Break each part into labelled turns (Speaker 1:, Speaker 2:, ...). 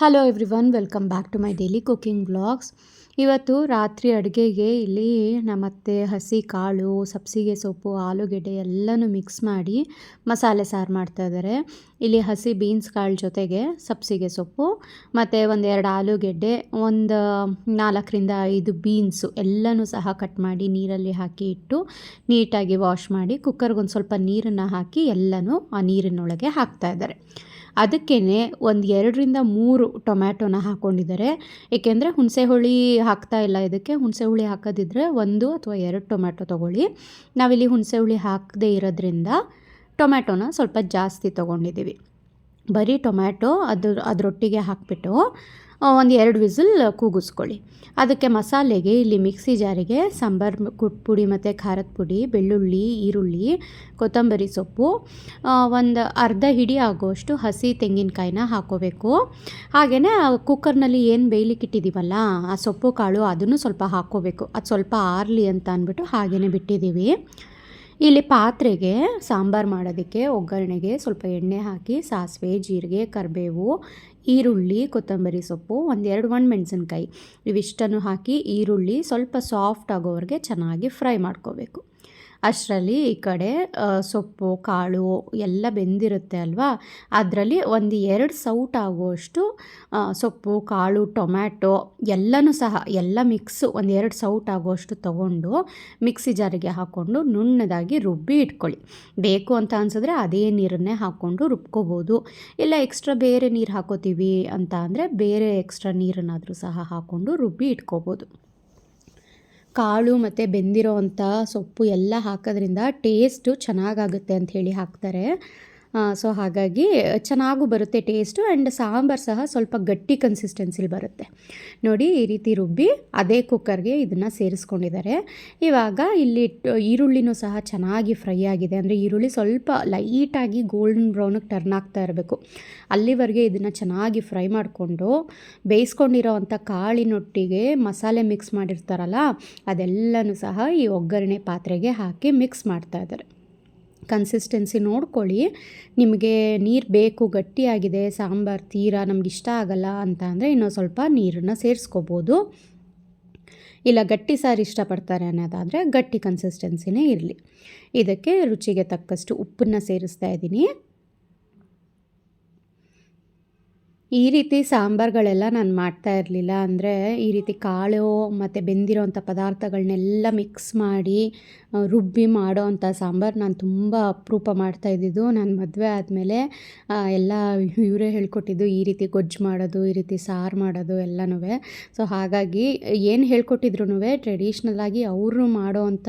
Speaker 1: Hello everyone welcome back to my daily cooking blogs ಇವತ್ತು ರಾತ್ರಿ ಅಡುಗೆಗೆ ಇಲ್ಲಿ ನಮ್ಮತ್ತೆ ಹಸಿ ಕಾಳು, ಸಬ್ಸಿಗೆ ಸೊಪ್ಪು, ಆಲೂಗೆಡ್ಡೆ ಎಲ್ಲನೂ ಮಿಕ್ಸ್ ಮಾಡಿ ಮಸಾಲೆ ಸಾರು ಮಾಡ್ತಾ ಇದ್ದಾರೆ. ಇಲ್ಲಿ ಹಸಿ ಬೀನ್ಸ್ ಕಾಳು ಜೊತೆಗೆ ಸಬ್ಸಿಗೆ ಸೊಪ್ಪು, ಮತ್ತು ಒಂದೆರಡು ಆಲೂಗೆಡ್ಡೆ, ಒಂದು ನಾಲ್ಕರಿಂದ ಐದು ಬೀನ್ಸು ಎಲ್ಲನೂ ಸಹ ಕಟ್ ಮಾಡಿ ನೀರಲ್ಲಿ ಹಾಕಿ ಇಟ್ಟು ನೀಟಾಗಿ ವಾಶ್ ಮಾಡಿ ಕುಕ್ಕರ್ಗೊಂದು ಸ್ವಲ್ಪ ನೀರನ್ನು ಹಾಕಿ ಎಲ್ಲನೂ ಆ ನೀರಿನೊಳಗೆ ಹಾಕ್ತಾ ಇದ್ದಾರೆ. ಅದಕ್ಕೇ ಒಂದು ಎರಡರಿಂದ ಮೂರು ಟೊಮ್ಯಾಟೊನ ಹಾಕ್ಕೊಂಡಿದ್ದಾರೆ ಏಕೆಂದರೆ ಹುಣಸೆ ಹುಳಿ ಹಾಕ್ತಾ ಇಲ್ಲ ಇದಕ್ಕೆ. ಹುಣಸೆ ಹುಳಿ ಹಾಕೋದಿದ್ರೆ ಒಂದು ಅಥವಾ ಎರಡು ಟೊಮ್ಯಾಟೊ ತೊಗೊಳ್ಳಿ. ನಾವಿಲ್ಲಿ ಹುಣಸೆ ಹುಳಿ ಹಾಕದೇ ಇರೋದ್ರಿಂದ ಟೊಮ್ಯಾಟೊನ ಸ್ವಲ್ಪ ಜಾಸ್ತಿ ತೊಗೊಂಡಿದ್ದೀವಿ. ಬರೀ ಟೊಮ್ಯಾಟೊ ಅದ್ರ ಅದರೊಟ್ಟಿಗೆ ಹಾಕಿಬಿಟ್ಟು ಒಂದು ಎರಡು ವಿಸಿಲ್ ಕೂಗಿಸ್ಕೊಳ್ಳಿ. ಅದಕ್ಕೆ ಮಸಾಲೆಗೆ ಇಲ್ಲಿ ಮಿಕ್ಸಿ ಜಾರಿಗೆ ಸಾಂಬಾರು ಪುಡಿ ಮತ್ತು ಖಾರದ ಪುಡಿ, ಬೆಳ್ಳುಳ್ಳಿ, ಈರುಳ್ಳಿ, ಕೊತ್ತಂಬರಿ ಸೊಪ್ಪು ಒಂದು ಅರ್ಧ ಹಿಡಿ ಆಗುವಷ್ಟು ಹಸಿ ತೆಂಗಿನಕಾಯಿನ ಹಾಕೋಬೇಕು. ಹಾಗೆಯೇ ಕುಕ್ಕರ್ನಲ್ಲಿ ಏನು ಬೇಯ್ಲಿಕ್ಕೆ ಇಟ್ಟಿದ್ದೀವಲ್ಲ ಆ ಸೊಪ್ಪು ಕಾಳು ಅದನ್ನು ಸ್ವಲ್ಪ ಹಾಕ್ಕೋಬೇಕು ಅದು ಸ್ವಲ್ಪ ಆರಲಿ ಅಂತ ಅಂದ್ಬಿಟ್ಟು ಹಾಗೆಯೇ ಬಿಟ್ಟಿದ್ದೀವಿ. ಇಲ್ಲಿ ಪಾತ್ರೆಗೆ ಸಾಂಬಾರು ಮಾಡೋದಕ್ಕೆ ಒಗ್ಗರಣೆಗೆ ಸ್ವಲ್ಪ ಎಣ್ಣೆ ಹಾಕಿ, ಸಾಸಿವೆ, ಜೀರಿಗೆ, ಕರಿಬೇವು, ಈರುಳ್ಳಿ, ಕೊತ್ತಂಬರಿ ಸೊಪ್ಪು, ಒಂದೆರಡು ಮೆಣಸಿನ್ಕಾಯಿ ಇವಿಷ್ಟನ್ನು ಹಾಕಿ ಈರುಳ್ಳಿ ಸ್ವಲ್ಪ ಸಾಫ್ಟ್ ಆಗೋವರೆಗೆ ಚೆನ್ನಾಗಿ ಫ್ರೈ ಮಾಡ್ಕೋಬೇಕು. ಅಷ್ಟರಲ್ಲಿ ಈ ಕಡೆ ಸೊಪ್ಪು, ಕಾಳು ಎಲ್ಲ ಬೆಂದಿರುತ್ತೆ ಅಲ್ವಾ? ಅದರಲ್ಲಿ ಒಂದು ಎರಡು ಸೌಟ್ ಆಗುವಷ್ಟು ಸೊಪ್ಪು, ಕಾಳು, ಟೊಮ್ಯಾಟೊ ಎಲ್ಲನೂ ಸಹ, ಎಲ್ಲ ಮಿಕ್ಸು ಒಂದು ಎರಡು ಸೌಟ್ ಆಗುವಷ್ಟು ತೊಗೊಂಡು ಮಿಕ್ಸಿ ಜಾರಿಗೆ ಹಾಕ್ಕೊಂಡು ನುಣ್ಣದಾಗಿ ರುಬ್ಬಿ ಇಟ್ಕೊಳ್ಳಿ. ಬೇಕು ಅಂತ ಅನ್ಸಿದ್ರೆ ಅದೇ ನೀರನ್ನೇ ಹಾಕ್ಕೊಂಡು ರುಬ್ಕೋಬೋದು. ಇಲ್ಲ ಎಕ್ಸ್ಟ್ರಾ ಬೇರೆ ನೀರು ಹಾಕೋತೀವಿ ಅಂತ ಅಂದರೆ ಬೇರೆ ಎಕ್ಸ್ಟ್ರಾ ನೀರನ್ನಾದರೂ ಸಹ ಹಾಕ್ಕೊಂಡು ರುಬ್ಬಿ ಇಟ್ಕೋಬೋದು. ಕಾಳು ಮತ್ತು ಬೆಂದಿರೋ ಅಂಥ ಸೊಪ್ಪು ಎಲ್ಲ ಹಾಕೋದ್ರಿಂದ ಟೇಸ್ಟು ಚೆನ್ನಾಗಾಗುತ್ತೆ ಅಂಥೇಳಿ ಹಾಕ್ತಾರೆ. ಸೊ ಹಾಗಾಗಿ ಚೆನ್ನಾಗೂ ಬರುತ್ತೆ ಟೇಸ್ಟು ಆ್ಯಂಡ್ ಸಾಂಬಾರು ಸಹ ಸ್ವಲ್ಪ ಗಟ್ಟಿ ಕನ್ಸಿಸ್ಟೆನ್ಸಿಲಿ ಬರುತ್ತೆ. ನೋಡಿ ಈ ರೀತಿ ರುಬ್ಬಿ ಅದೇ ಕುಕ್ಕರ್ಗೆ ಇದನ್ನು ಸೇರಿಸ್ಕೊಂಡಿದ್ದಾರೆ. ಇವಾಗ ಇಲ್ಲಿ ಈರುಳ್ಳಿನೂ ಸಹ ಚೆನ್ನಾಗಿ ಫ್ರೈ ಆಗಿದೆ. ಅಂದರೆ ಈರುಳ್ಳಿ ಸ್ವಲ್ಪ ಲೈಟಾಗಿ ಗೋಲ್ಡನ್ ಬ್ರೌನಿಗೆ ಟರ್ನ್ ಆಗ್ತಾ ಇರಬೇಕು. ಅಲ್ಲಿವರೆಗೆ ಇದನ್ನು ಚೆನ್ನಾಗಿ ಫ್ರೈ ಮಾಡಿಕೊಂಡು ಬೇಯಿಸ್ಕೊಂಡಿರೋ ಅಂಥ ಕಾಳಿನೊಟ್ಟಿಗೆ ಮಸಾಲೆ ಮಿಕ್ಸ್ ಮಾಡಿರ್ತಾರಲ್ಲ, ಅದೆಲ್ಲನೂ ಸಹ ಈ ಒಗ್ಗರಣೆ ಪಾತ್ರೆಗೆ ಹಾಕಿ ಮಿಕ್ಸ್ ಮಾಡ್ತಾ ಇದ್ದಾರೆ. ಕನ್ಸಿಸ್ಟೆನ್ಸಿ ನೋಡ್ಕೊಳ್ಳಿ. ನಿಮಗೆ ನೀರು ಬೇಕು, ಗಟ್ಟಿಯಾಗಿದೆ, ಸಾಂಬಾರು, ತೀರಾ ನಮ್ಗೆ ಇಷ್ಟ ಆಗಲ್ಲ ಅಂತ ಅಂದರೆ ಇನ್ನೂ ಸ್ವಲ್ಪ ನೀರನ್ನು ಸೇರಿಸ್ಕೋಬೋದು. ಇಲ್ಲ, ಗಟ್ಟಿ ಸಾರು ಇಷ್ಟಪಡ್ತಾರೆ ಅನ್ನೋದಾದರೆ ಗಟ್ಟಿ ಕನ್ಸಿಸ್ಟೆನ್ಸಿನೇ ಇರಲಿ. ಇದಕ್ಕೆ ರುಚಿಗೆ ತಕ್ಕಷ್ಟು ಉಪ್ಪನ್ನು ಸೇರಿಸ್ತಾ ಇದ್ದೀನಿ. ಈ ರೀತಿ ಸಾಂಬಾರುಗಳೆಲ್ಲ ನಾನು ಮಾಡ್ತಾ ಇರಲಿಲ್ಲ ಅಂದರೆ ಈ ರೀತಿ ಕಾಳು ಮತ್ತು ಬೆಂದಿರೋವಂಥ ಪದಾರ್ಥಗಳನ್ನೆಲ್ಲ ಮಿಕ್ಸ್ ಮಾಡಿ ರುಬ್ಬಿ ಮಾಡೋ ಅಂಥ ಸಾಂಬಾರು ನಾನು ತುಂಬ ಅಪರೂಪ ಮಾಡ್ತಾಯಿದ್ದಿದ್ದು ನಾನು ಮದುವೆ ಆದಮೇಲೆ ಎಲ್ಲ ಇವರೇ ಹೇಳ್ಕೊಟ್ಟಿದ್ದು ಈ ರೀತಿ ಗೊಜ್ಜು ಮಾಡೋದು, ಈ ರೀತಿ ಸಾರು ಮಾಡೋದು ಎಲ್ಲನೂ ಸೊ ಹಾಗಾಗಿ ಏನು ಹೇಳ್ಕೊಟ್ಟಿದ್ರು ಟ್ರೆಡಿಷ್ನಲಾಗಿ ಅವರು ಮಾಡೋ ಅಂಥ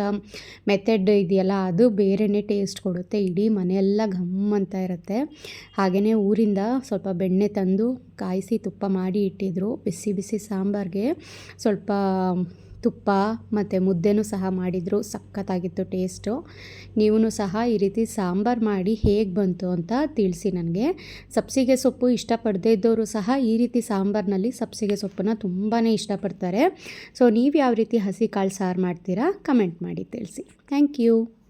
Speaker 1: ಮೆಥಡ್ ಇದೆಯಲ್ಲ, ಅದು ಬೇರೆಯೇ ಟೇಸ್ಟ್ ಕೊಡುತ್ತೆ. ಇಡೀ ಮನೆಯೆಲ್ಲ ಘಮ್ ಅಂತ ಇರುತ್ತೆ. ಹಾಗೆಯೇ ಊರಿಂದ ಸ್ವಲ್ಪ ಬೆಣ್ಣೆ ತಂದು ಕಾಯಿಸಿ ತುಪ್ಪ ಮಾಡಿ ಇಟ್ಟಿದ್ರು. ಬಿಸಿ ಬಿಸಿ ಸಾಂಬಾರಿಗೆ ಸ್ವಲ್ಪ ತುಪ್ಪ ಮತ್ತು ಮುದ್ದೆನೂ ಸಹ ಮಾಡಿದರು. ಸಖತ್ತಾಗಿತ್ತು ಟೇಸ್ಟು. ನೀವು ಸಹ ಈ ರೀತಿ ಸಾಂಬಾರು ಮಾಡಿ ಹೇಗೆ ಬಂತು ಅಂತ ತಿಳಿಸಿ ನನಗೆ. ಸಬ್ಸಿಗೆ ಸೊಪ್ಪು ಇಷ್ಟಪಡದೇ ಇದ್ದವರು ಸಹ ಈ ರೀತಿ ಸಾಂಬಾರಿನಲ್ಲಿ ಸಬ್ಸಿಗೆ ಸೊಪ್ಪನ್ನ ತುಂಬಾ ಇಷ್ಟಪಡ್ತಾರೆ. ಸೊ, ನೀವು ಯಾವ ರೀತಿ ಹಸಿ ಕಾಳು ಸಾರು ಮಾಡ್ತೀರಾ, ಕಮೆಂಟ್ ಮಾಡಿ ತಿಳಿಸಿ. Thank you.